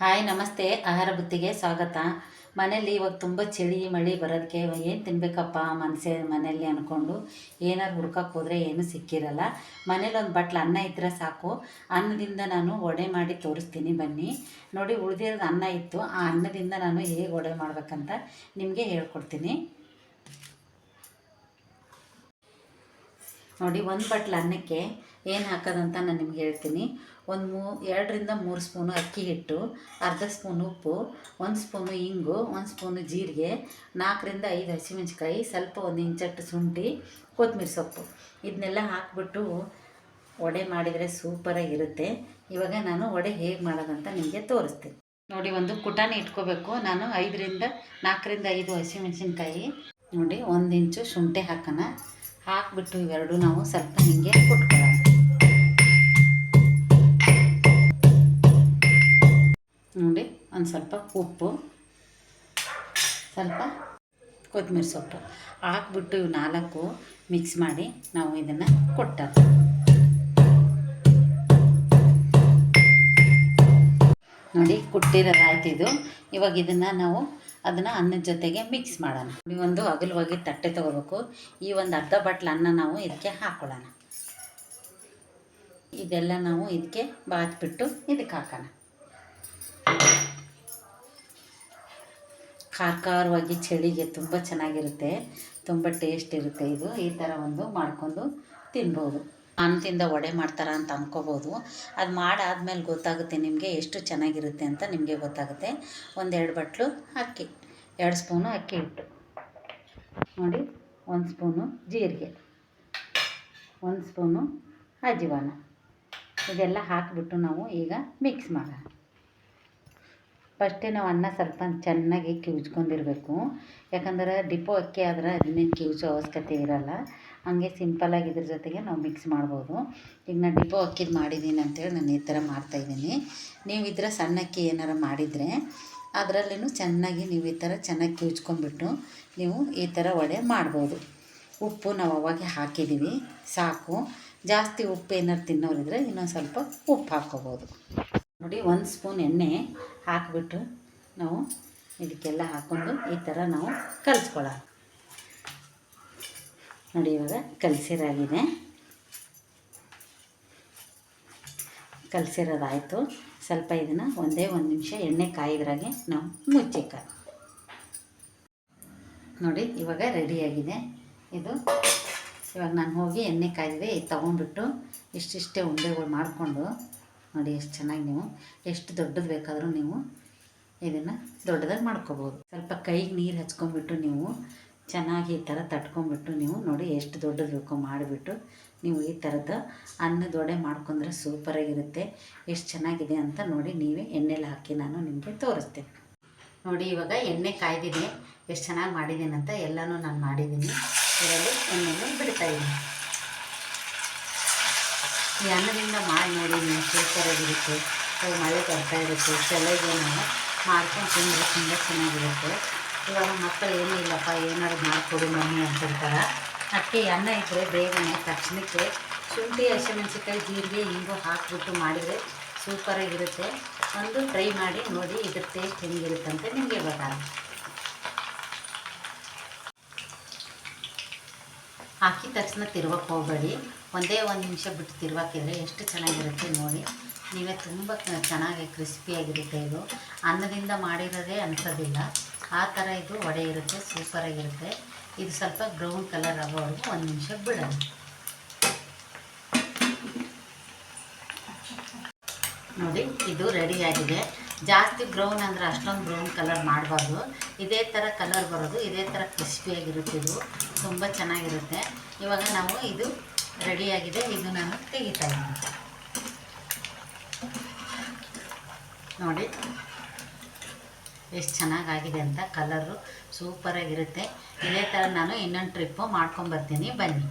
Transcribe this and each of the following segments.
Hi, ನಮಸ್ತೆ. ಆಹಾರ ಬುತ್ತಿಗೆ ಸ್ವಾಗತ. ಮನೇಲಿ ಇವಾಗ ತುಂಬ ಚಳಿ, ಮಳಿ ಬರೋದಕ್ಕೆ ಏನು ತಿನ್ಬೇಕಪ್ಪ ಮನಸ್ಸೆ ಮನೇಲಿ ಅಂದ್ಕೊಂಡು ಏನಾರು ಹುಡ್ಕಕ್ಕೆ ಹೋದರೆ ಏನೂ ಸಿಕ್ಕಿರಲ್ಲ. ಮನೇಲಿ ಒಂದು ಬಟ್ಲು ಅನ್ನ ಇದ್ದರೆ ಸಾಕು. ಅನ್ನದಿಂದ ನಾನು ವಡೆ ಮಾಡಿ ತೋರಿಸ್ತೀನಿ ಬನ್ನಿ. ನೋಡಿ, ಉಳಿದಿರೋದು ಅನ್ನ ಇತ್ತು. ಆ ಅನ್ನದಿಂದ ನಾನು ಹೇಗೆ ವಡೆ ಮಾಡಬೇಕಂತ ನಿಮಗೆ ಹೇಳ್ಕೊಡ್ತೀನಿ. ನೋಡಿ, ಒಂದು ಬಟ್ಲು ಅನ್ನಕ್ಕೆ ಏನು ಹಾಕೋದಂತ ನಾನು ನಿಮ್ಗೆ ಹೇಳ್ತೀನಿ. ಒಂದು ಮೂ, ಎರಡರಿಂದ ಮೂರು ಸ್ಪೂನು ಅಕ್ಕಿ ಹಿಟ್ಟು, ಅರ್ಧ ಸ್ಪೂನ್ ಉಪ್ಪು, ಒಂದು ಸ್ಪೂನು ಇಂಗು, ಒಂದು ಸ್ಪೂನು ಜೀರಿಗೆ, ನಾಲ್ಕರಿಂದ ಐದು ಹಸಿಮೆಣ್ಸಿಕಾಯಿ ಸ್ವಲ್ಪ ಒಂದು ಇಂಚಟ್ಟು ಶುಂಠಿ ಕೊತ್ತಂಬರಿ ಸೊಪ್ಪು. ಇದನ್ನೆಲ್ಲ ಹಾಕ್ಬಿಟ್ಟು ವಡೆ ಮಾಡಿದರೆ ಸೂಪರಾಗಿರುತ್ತೆ ಇವಾಗ ನಾನು ವಡೆ ಹೇಗೆ ಮಾಡೋದಂತ ನಿಮಗೆ ತೋರಿಸ್ತೀನಿ. ನೋಡಿ, ಒಂದು ಕುಟಾಣಿ ಇಟ್ಕೋಬೇಕು. ನಾನು ಐದರಿಂದ, ನಾಲ್ಕರಿಂದ ಐದು ಹಸಿಮೆಣ್ಸಿನ್ಕಾಯಿ. ನೋಡಿ, ಒಂದು ಇಂಚು ಶುಂಠಿ ಹಾಕೋಣ. ಹಾಕ್ಬಿಟ್ಟು ಇವೆರಡು ನಾವು ಸ್ವಲ್ಪ ಹಿಂಗೆ ಕುಟ್ಕೊಳ್ಳೋಣ ಒಂದು ಸ್ವಲ್ಪ ಉಪ್ಪು, ಸ್ವಲ್ಪ ಕೊತ್ತಂಬರಿ ಸೊಪ್ಪು ಹಾಕ್ಬಿಟ್ಟು ಇವು ನಾಲ್ಕು ಮಿಕ್ಸ್ ಮಾಡಿ ನಾವು ಇದನ್ನು ಕೊಟ್ಟ ನೋಡಿ ಕುಟ್ಟಿರೋದಾಯ್ತು ಇದು. ಇವಾಗ ಇದನ್ನು ನಾವು ಅದನ್ನು ಅನ್ನದ ಜೊತೆಗೆ ಮಿಕ್ಸ್ ಮಾಡೋಣ. ಈ ಒಂದು ಅಗಲವಾಗಿ ತಟ್ಟೆ ತೊಗೋಬೇಕು. ಈ ಒಂದು ಅರ್ಧ ಬಟ್ಲು ಅನ್ನ ನಾವು ಇದಕ್ಕೆ ಹಾಕ್ಕೊಳ್ಳೋಣ ಇದೆಲ್ಲ ನಾವು ಇದಕ್ಕೆ ಬಾತ್ಬಿಟ್ಟು ಇದಕ್ಕೆ ಹಾಕೋಣ. ಖಾರ ಖಾರವಾಗಿ ಚಳಿಗೆ ತುಂಬ ಚೆನ್ನಾಗಿರುತ್ತೆ. ತುಂಬ ಟೇಸ್ಟ್ ಇರುತ್ತೆ ಇದು. ಈ ಥರ ಒಂದು ಮಾಡ್ಕೊಂಡು ತಿನ್ಬೋದು. ಅನ್ನದಿಂದ ವಡೆ ಮಾಡ್ತಾರ ಅಂತ ಅಂದ್ಕೋಬೋದು ಅದು ಮಾಡಾದ್ಮೇಲೆ ಗೊತ್ತಾಗುತ್ತೆ ನಿಮಗೆ ಎಷ್ಟು ಚೆನ್ನಾಗಿರುತ್ತೆ ಅಂತ ನಿಮಗೆ ಗೊತ್ತಾಗುತ್ತೆ. ಒಂದೆರಡು ಬಟ್ಲು ಅಕ್ಕಿ, ಎರಡು ಸ್ಪೂನು ಅಕ್ಕಿ ಹಿಟ್ಟು. ನೋಡಿ, ಒಂದು ಸ್ಪೂನು ಜೀರಿಗೆ, ಒಂದು ಸ್ಪೂನು ಅಜ್ವಾನ ಇದೆಲ್ಲ ಹಾಕಿಬಿಟ್ಟು ನಾವು ಈಗ ಮಿಕ್ಸ್ ಮಾಡೋಣ. ಫಸ್ಟೇ ನಾವು ಅನ್ನ ಸ್ವಲ್ಪ ಚೆನ್ನಾಗಿ ಕಿವುಚ್ಕೊಂಡಿರಬೇಕು. ಯಾಕಂದ್ರೆ ಡಿಪೋ ಅಕ್ಕಿ ಆದ್ರೆ ಅದನ್ನೇನು ಕಿವುಚೋ ಅವಶ್ಯಕತೆ ಇರಲ್ಲ. ಹಾಗೆ ಸಿಂಪಲಾಗಿ ಇದ್ರ ಜೊತೆಗೆ ನಾವು ಮಿಕ್ಸ್ ಮಾಡ್ಬೋದು. ಈಗ ನಾನು ಡಿಪೋ ಅಕ್ಕಿದು ಮಾಡಿದ್ದೀನಿ ಅಂತೇಳಿ ನಾನು ಈ ಥರ ಮಾಡ್ತಾಯಿದ್ದೀನಿ ನೀವು ಇದ್ರೆ ಸಣ್ಣ ಅಕ್ಕಿ ಏನಾರು ಮಾಡಿದರೆ ಅದರಲ್ಲೂ ಚೆನ್ನಾಗಿ ನೀವು ಈ ಥರ ಚೆನ್ನಾಗಿ ಕಿವುಚ್ಕೊಂಡ್ಬಿಟ್ಟು ನೀವು ಈ ಥರ ವಡೆ ಮಾಡ್ಬೋದು. ಉಪ್ಪು ನಾವು ಅವಾಗೆ ಹಾಕಿದ್ದೀವಿ, ಸಾಕು. ಜಾಸ್ತಿ ಉಪ್ಪು ಏನಾರು ತಿನ್ನೋರಿದ್ರೆ ಇನ್ನೊಂದು ಸ್ವಲ್ಪ ಉಪ್ಪು ಹಾಕ್ಕೋಬೋದು. ನೋಡಿ, ಒಂದು ಸ್ಪೂನ್ ಎಣ್ಣೆ ಹಾಕಿಬಿಟ್ಟು ನಾವು ಇದಕ್ಕೆಲ್ಲ ಹಾಕ್ಕೊಂಡು ಈ ಥರ ನಾವು ಕಲಿಸ್ಕೊಳ್ಳೋಣ. ನೋಡಿ ಇವಾಗ ಕಲಸಿರಾಗಿದೆ. ಕಲಸಿರೋದಾಯಿತು. ಸ್ವಲ್ಪ ಇದನ್ನು ಒಂದೇ ಒಂದು ನಿಮಿಷ ಎಣ್ಣೆ ಕಾಯಿದ್ರಾಗೆ ನಾವು ಮುಚ್ಚಿಕ್ಕ ನೋಡಿ ಇವಾಗ ರೆಡಿಯಾಗಿದೆ. ಇದು ಇವಾಗ ನಾನು ಹೋಗಿ ಎಣ್ಣೆ ಕಾಯ್ದಿದೆ ಇದು ತೊಗೊಂಡ್ಬಿಟ್ಟು ಇಷ್ಟಿಷ್ಟೇ ಉಂಡೆಗಳು ಮಾಡಿಕೊಂಡು ನೋಡಿ ಎಷ್ಟು ಚೆನ್ನಾಗಿ ನೀವು, ಎಷ್ಟು ದೊಡ್ಡದು ಬೇಕಾದರೂ ನೀವು ಇದನ್ನು ದೊಡ್ಡದಾಗಿ ಮಾಡ್ಕೋಬೋದು. ಸ್ವಲ್ಪ ಕೈಗೆ ನೀರು ಹಚ್ಕೊಂಡ್ಬಿಟ್ಟು ನೀವು ಚೆನ್ನಾಗಿ ಈ ಥರ ತಟ್ಕೊಂಡ್ಬಿಟ್ಟು ನೀವು ನೋಡಿ ಎಷ್ಟು ದೊಡ್ಡದು ಬೇಕೋ ಮಾಡಿಬಿಟ್ಟು ನೀವು ಈ ಥರದ ಅನ್ನದ ವಡೆ ಮಾಡ್ಕೊಂಡ್ರೆ ಸೂಪರಾಗಿರುತ್ತೆ, ಎಷ್ಟು ಚೆನ್ನಾಗಿದೆ ಅಂತ ನೋಡಿ ನೀವೇ ಎಣ್ಣೆಲಿ ಹಾಕಿ ನಾನು ನಿಮಗೆ ತೋರಿಸ್ತೇನೆ. ನೋಡಿ ಇವಾಗ ಎಣ್ಣೆ ಕಾಯ್ದಿದೆ, ಎಷ್ಟು ಚೆನ್ನಾಗಿ ಮಾಡಿದ್ದೀನಿ ಅಂತ ಎಲ್ಲನೂ ನಾನು ಮಾಡಿದ್ದೀನಿ ಇದರಲ್ಲಿ ಎಣ್ಣೆಯನ್ನು ಬಿಡ್ತಾಯಿದ್ದೀನಿ ಈ ಅನ್ನದಿಂದ ಮಾಡಿ ನೋಡಿ ನೀವು ಸೂಪರಾಗಿರುತ್ತೆ ಅದು ಮಳೆ ಬರ್ತಾ ಇರುತ್ತೆ ಚಳಿಗೆ ನಾವು ಮಾಡ್ಕೊಂಡು ತಿಂದರೆ ತುಂಬ ಚೆನ್ನಾಗಿರುತ್ತೆ. ಇವಾಗ ಮಕ್ಕಳು, ಏನೂ ಇಲ್ಲಪ್ಪ, ಏನಾದ್ರು ಮಾಡಿಕೊಡು ಮಮ್ಮಿ ಅಂತಿರ್ತಾರೆ. ಅದಕ್ಕೆ ಅನ್ನ ಇದ್ದರೆ ಬೇಗನೆ ತಕ್ಷಣಕ್ಕೆ ಶುಂಠಿ ಹಸಿಮೆಣಸಿಕಾಯಿ ಜೀರಿಗೆ ಹಿಂಗು ಹಾಕಿಬಿಟ್ಟು ಮಾಡಿದರೆ ಸೂಪರಾಗಿರುತ್ತೆ. ಒಂದು ಟ್ರೈ ಮಾಡಿ ನೋಡಿ ಇದ್ರ ಟೇಸ್ಟ್ ಅಂತ ನಿಮಗೆ ಗೊತ್ತಾಗುತ್ತೆ. ಹಾಕಿದ ತಕ್ಷಣ ತಿರ್ವಕ್ಕೆ ಹೋಗಬೇಡಿ. ಒಂದೇ ಒಂದು ನಿಮಿಷ ಬಿಟ್ಟು ತಿರ್ವಾಕಿದ್ರೆ ಎಷ್ಟು ಚೆನ್ನಾಗಿರುತ್ತೆ ನೋಡಿ. ನೀವೇ ತುಂಬ ಚೆನ್ನಾಗಿ ಕ್ರಿಸ್ಪಿಯಾಗಿರುತ್ತೆ ಇದು. ಅನ್ನದಿಂದ ಮಾಡಿರೋದೇ ಅನ್ಸೋದಿಲ್ಲ ಆ ಥರ ಇದು ವಡೆ ಇರುತ್ತೆ ಸೂಪರಾಗಿರುತ್ತೆ ಇದು ಸ್ವಲ್ಪ ಬ್ರೌನ್ ಕಲರ್ ಆಗೋವರೆಗೂ ಒಂದು ನಿಮಿಷ ಬಿಡೋಣ. ನೋಡಿ, ಇದು ರೆಡಿಯಾಗಿದೆ ಜಾಸ್ತಿ ಬ್ರೌನ್ ಅಂದರೆ ಅಷ್ಟೊಂದು ಬ್ರೌನ್ ಕಲರ್ ಮಾಡಬಾರ್ದು. ಇದೇ ಥರ ಕಲರ್ ಬರೋದು, ಇದೇ ಥರ ಕ್ರಿಸ್ಪಿಯಾಗಿರುತ್ತೆ ಇದು. ತುಂಬ ಚೆನ್ನಾಗಿರುತ್ತೆ. ಇವಾಗ ನಾವು ಇದು ರೆಡಿಯಾಗಿದೆ. ಇದು ನಾನು ತೆಗಿತಾ ಇದ್ದೀನಿ. ನೋಡಿ. ಎಷ್ಟು ಚೆನ್ನಾಗಾಗಿದೆ ಅಂತ ಕಲರು ಸೂಪರಾಗಿರುತ್ತೆ. ಇದೇ ಥರ ನಾನು ಇನ್ನೊಂದು ಟ್ರಿಪ್ಪು ಮಾಡ್ಕೊಂಬರ್ತೀನಿ ಬನ್ನಿ.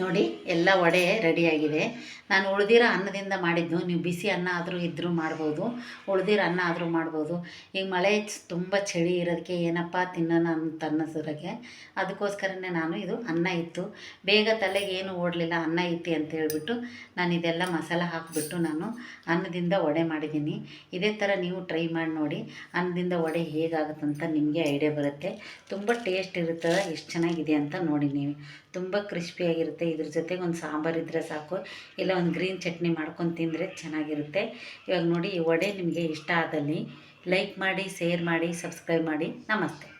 ನೋಡಿ, ಎಲ್ಲ ವಡೆ ರೆಡಿಯಾಗಿದೆ ನಾನು ಉಳಿದಿರೋ ಅನ್ನದಿಂದ ಮಾಡಿದ್ದು. ನೀವು ಬಿಸಿ ಅನ್ನ ಆದರೂ ಇದ್ದರೂ ಮಾಡ್ಬೋದು. ಉಳಿದಿರೋ ಅನ್ನ ಆದರೂ ಮಾಡ್ಬೋದು. ಈಗ ಮಳೆ ತುಂಬ ಚಳಿ ಇರೋದಕ್ಕೆ ಏನಪ್ಪ ತಿನ್ನೋಣ ಅಂತ ಅನ್ನಿಸೋದಕ್ಕೆ ಅದಕ್ಕೋಸ್ಕರನೇ ನಾನು ಇದು ಅನ್ನ ಇತ್ತು. ಬೇಗ ತಲೆಗೆ ಏನು ಓಡಲಿಲ್ಲ, ಅನ್ನ ಇತ್ತು ಅಂತ ಹೇಳಿಬಿಟ್ಟು ನಾನು ಇದೆಲ್ಲ ಮಸಾಲ ಹಾಕಿಬಿಟ್ಟು ನಾನು ಅನ್ನದಿಂದ ವಡೆ ಮಾಡಿದ್ದೀನಿ. ಇದೇ ಥರ ನೀವು ಟ್ರೈ ಮಾಡಿ ನೋಡಿ, ಅನ್ನದಿಂದ ವಡೆ ಹೇಗಾಗುತ್ತಂತ ನಿಮಗೆ ಐಡಿಯಾ ಬರುತ್ತೆ. ತುಂಬ ಟೇಸ್ಟ್ ಇರುತ್ತೆ ಎಷ್ಟು ಚೆನ್ನಾಗಿದೆ ಅಂತ ನೋಡಿ ನೀವು. ತುಂಬ ಕ್ರಿಸ್ಪಿಯಾಗಿರುತ್ತೆ ಇದ್ರ ಜೊತೆಗೆ ಒಂದು ಸಾಂಬಾರು ಇದ್ದರೆ ಸಾಕು. ಇಲ್ಲ ಒಂದು ಗ್ರೀನ್ ಚಟ್ನಿ ಮಾಡ್ಕೊಂಡು ತಿಂದರೆ ಚೆನ್ನಾಗಿರುತ್ತೆ. ಇವಾಗ ನೋಡಿ ಈ ವಡೆ ನಿಮಗೆ ಇಷ್ಟ ಆದಲ್ಲಿ ಲೈಕ್ ಮಾಡಿ ಶೇರ್ ಮಾಡಿ ಸಬ್ಸ್ಕ್ರೈಬ್ ಮಾಡಿ. ನಮಸ್ತೆ.